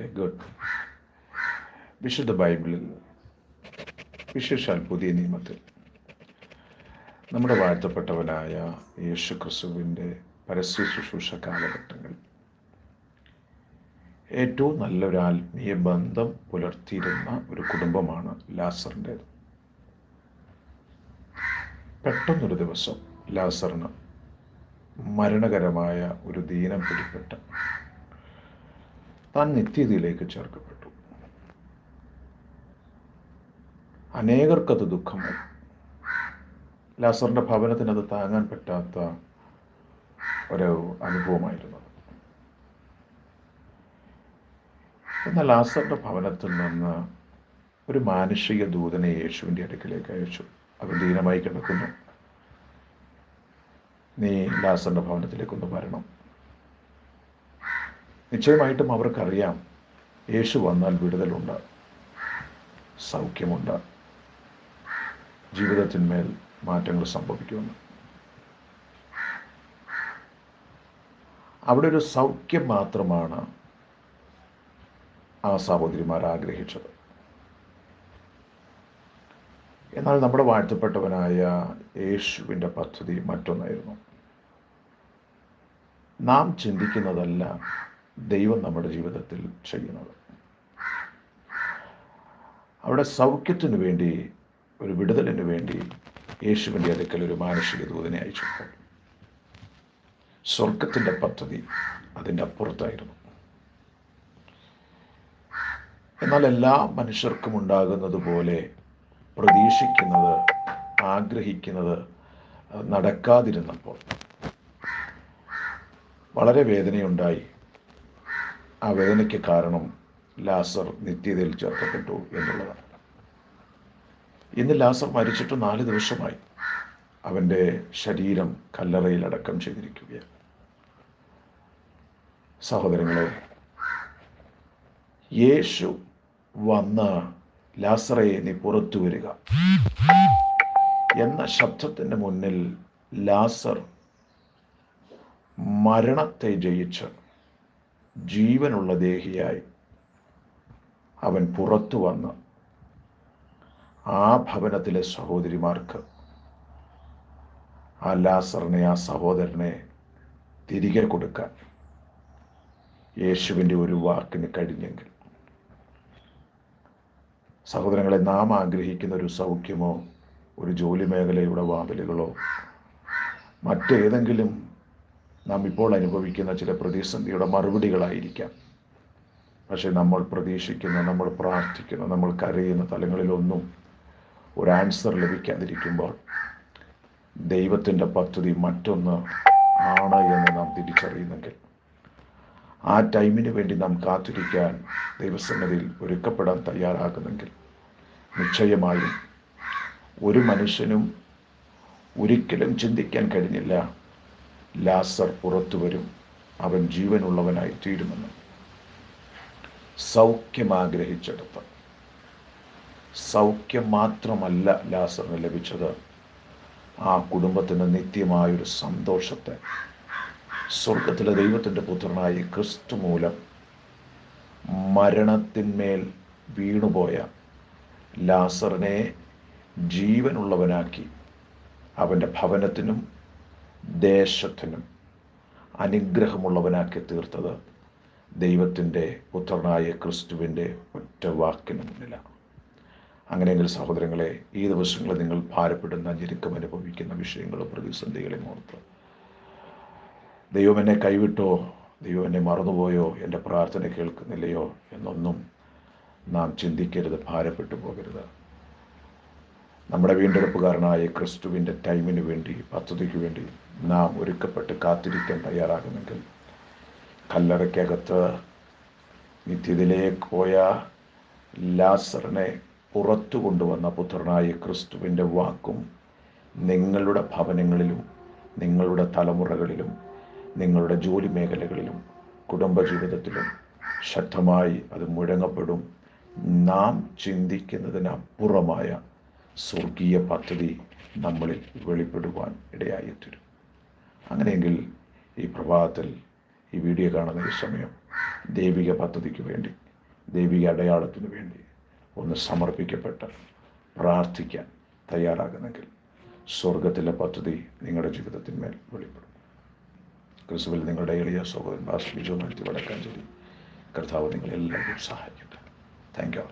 Okay good വിശുദ്ധ ബൈബിളിൽ വിശേഷാൽ പുതിയ നിയമത്തിൽ നമ്മുടെ വാഴ്ത്തപ്പെട്ടവനായ യേശു ക്രിസ്തുവിന്റെ പരസ്യ ശുശ്രൂഷ കാലഘട്ടങ്ങൾ ഏറ്റവും നല്ലൊരു ആത്മീയ ബന്ധം പുലർത്തിയിരുന്ന ഒരു കുടുംബമാണ് ലാസറിന്റേത് പെട്ടെന്നൊരു ദിവസം ലാസറിന് മരണകരമായ ഒരു ദീനം പിടിപ്പെട്ട് താൻ നിത്യതയിലേക്ക് ചേർക്കപ്പെട്ടു. അനേകർക്കത് ദുഃഖമായി. ലാസറിന്റെ ഭവനത്തിന് അത് താങ്ങാൻ പറ്റാത്ത ഒരു അനുഭവമായിരുന്നു എന്നാൽ ലാസറിന്റെ ഭവനത്തിൽ നിന്ന് ഒരു മാനുഷിക ദൂതനെ യേശുവിന്റെ അടുക്കിലേക്ക് അയച്ചു. അവൻ ദീനമായി കിടക്കുന്നു. നീ ലാസറിന്റെ ഭവനത്തിലേക്കൊന്ന് വരണം. നിശ്ചയമായിട്ടും അവർക്കറിയാം യേശു വന്നാൽ വിടുതലുണ്ട് സൗഖ്യമുണ്ട് ജീവിതത്തിന്മേൽ മാറ്റങ്ങൾ സംഭവിക്കുമെന്ന്. അവിടെ ഒരു സൗഖ്യം മാത്രമാണ് ആ സഹോദരിമാർ ആഗ്രഹിച്ചത്. എന്നാൽ നമ്മുടെ വാഴ്ത്തപ്പെട്ടവനായ യേശുവിന്റെ പദ്ധതി മറ്റൊന്നായിരുന്നു. നാം ചിന്തിക്കുന്നതല്ല ദൈവം നമ്മുടെ ജീവിതത്തിൽ ചെയ്യുന്നത്. അവിടെ സൗഖ്യത്തിനു വേണ്ടി ഒരു വിടുതലിന് വേണ്ടി യേശുവിന്റെ അടുക്കൽ ഒരു മാനുഷിക ദൂതനെ അയച്ചപ്പോൾ സ്വർഗത്തിന്റെ പദ്ധതി അതിന്റെ അപ്പുറത്തായിരുന്നു. എന്നാൽ എല്ലാ മനുഷ്യർക്കും ഉണ്ടാകുന്നത് പോലെ പ്രതീക്ഷിക്കുന്നത് ആഗ്രഹിക്കുന്നത് നടക്കാതിരുന്നപ്പോൾ വളരെ വേദനയുണ്ടായി. ആ വേദനയ്ക്ക് കാരണം ലാസർ നിത്യതയിൽ ചേർക്കപ്പെട്ടു എന്നുള്ളതാണ്. ഇന്ന് ലാസർ മരിച്ചിട്ട് നാല് ദിവസമായി അവന്റെ ശരീരം കല്ലറയിൽ അടക്കം ചെയ്തിരിക്കുകയാണ്. സഹോദരങ്ങളെ യേശു വന്ന ലാസറയെ നീ പുറത്തു വരിക എന്ന ശബ്ദത്തിന്റെ മുന്നിൽ ലാസർ മരണത്തെ ജയിച്ച് ജീവനുള്ള ദേഹിയായി അവൻ പുറത്തു വന്ന് ആ ഭവനത്തിലെ സഹോദരിമാർക്ക് ആ ലാസറിനെ ആ സഹോദരനെ തിരികെ കൊടുക്കാൻ യേശുവിന്റെ ഒരു വാക്കിന് കഴിഞ്ഞെങ്കിൽ. സഹോദരങ്ങളെ നാം ആഗ്രഹിക്കുന്ന ഒരു സൗഖ്യമോ ഒരു ജോലി മേഖലയുടെ വാതിലുകളോ മറ്റേതെങ്കിലും നാം ഇപ്പോൾ അനുഭവിക്കുന്ന ചില പ്രതിസന്ധിയുടെ മറുപടികളായിരിക്കാം. പക്ഷേ നമ്മൾ പ്രതീക്ഷിക്കുന്ന നമ്മൾ പ്രാർത്ഥിക്കുന്ന നമ്മൾ കരയുന്ന തലങ്ങളിലൊന്നും ഒരു ആൻസർ ലഭിക്കാതിരിക്കുമ്പോൾ ദൈവത്തിന്റെ പദ്ധതി മറ്റൊന്ന് ആണ് എന്ന് നാം തിരിച്ചറിയുന്നെങ്കിൽ ആ ടൈമിന് വേണ്ടി നാം കാത്തിരിക്കാൻ ദൈവസന്നതിയിൽ ഒരുക്കപ്പെടാൻ തയ്യാറാകുന്നെങ്കിൽ നിശ്ചയമായും ഒരു മനുഷ്യനും ഒരിക്കലും ചിന്തിക്കാൻ കഴിഞ്ഞില്ല. ലാസർ പുറത്തു വരും. അവൻ ജീവനുള്ളവനായി തീരുമെന്ന്. സൗഖ്യം ആഗ്രഹിച്ചെടുത്ത്. സൗഖ്യം മാത്രമല്ല ലാസറിന് ലഭിച്ചത്. ആ കുടുംബത്തിന് നിത്യമായൊരു സന്തോഷത്തെ. സ്വർഗത്തിലെ ദൈവത്തിന്റെ പുത്രനായ ക്രിസ്തു മൂലം മരണത്തിന്മേൽ വീണുപോയ ലാസറിനെ ജീവനുള്ളവനാക്കി അവന്റെ ഭവനത്തിനും ദേശത്തിനും അനുഗ്രഹമുള്ളവനാക്കി തീർത്തത് ദൈവത്തിന്റെ പുത്രനായ ക്രിസ്തുവിന്റെ ഒറ്റ വാക്കിന് മുന്നിലാണ്. അങ്ങനെയെങ്കിൽ സഹോദരങ്ങളെ ഈ ദിവസങ്ങളിൽ നിങ്ങൾ ഭാരപ്പെടുന്ന ഞെരുക്കം അനുഭവിക്കുന്ന വിഷയങ്ങളും പ്രതിസന്ധികളെയും ഓർത്ത് ദൈവം എന്നെ കൈവിട്ടോ ദൈവം എന്നെ മറന്നുപോയോ എന്റെ പ്രാർത്ഥന കേൾക്കുന്നില്ലയോ എന്നൊന്നും നാം ചിന്തിക്കരുത് ഭാരപ്പെട്ടു പോകരുത്. നമ്മുടെ വീണ്ടെടുപ്പുകാരനായ ക്രിസ്തുവിന്റെ ടൈമിന് വേണ്ടി പദ്ധതിക്ക് വേണ്ടി നാം ഒരുക്കപ്പെട്ട് കാത്തിരിക്കാൻ തയ്യാറാകുമെങ്കിൽ കല്ലറയ്ക്കകത്ത് നിത്യത്തിലേക്ക് പോയ ലാസറിനെ പുറത്തു കൊണ്ടുവന്ന പുത്രനായ ക്രിസ്തുവിന്റെ വാക്കും നിങ്ങളുടെ ഭവനങ്ങളിലും നിങ്ങളുടെ തലമുറകളിലും നിങ്ങളുടെ ജോലി മേഖലകളിലും കുടുംബജീവിതത്തിലും ശക്തമായി അത് മുഴങ്ങപ്പെടും. നാം ചിന്തിക്കുന്നതിനപ്പുറമായ സ്വർഗീയ പദ്ധതി നമ്മളിൽ വെളിപ്പെടുവാൻ ഇടയായിത്തീരും. അങ്ങനെയെങ്കിൽ ഈ പ്രഭാതത്തിൽ ഈ വീഡിയോ കാണുന്ന ഈ സമയം ദൈവിക പദ്ധതിക്ക് വേണ്ടി ദൈവിക അടയാളത്തിന് വേണ്ടി ഒന്ന് സമർപ്പിക്കപ്പെട്ട് പ്രാർത്ഥിക്കാൻ തയ്യാറാകുന്നെങ്കിൽ സ്വർഗത്തിലെ പദ്ധതി നിങ്ങളുടെ ജീവിതത്തിന്മേൽ വെളിപ്പെടും. ക്രിസ്തുവിൽ നിങ്ങളുടെ എളിയ സഹോദരൻ ബാസ് നടത്തി മാറ്റി വടക്കാഞ്ചേരി. കർത്താവ് നിങ്ങളെല്ലാവരും സഹായിക്കട്ടെ. Thank you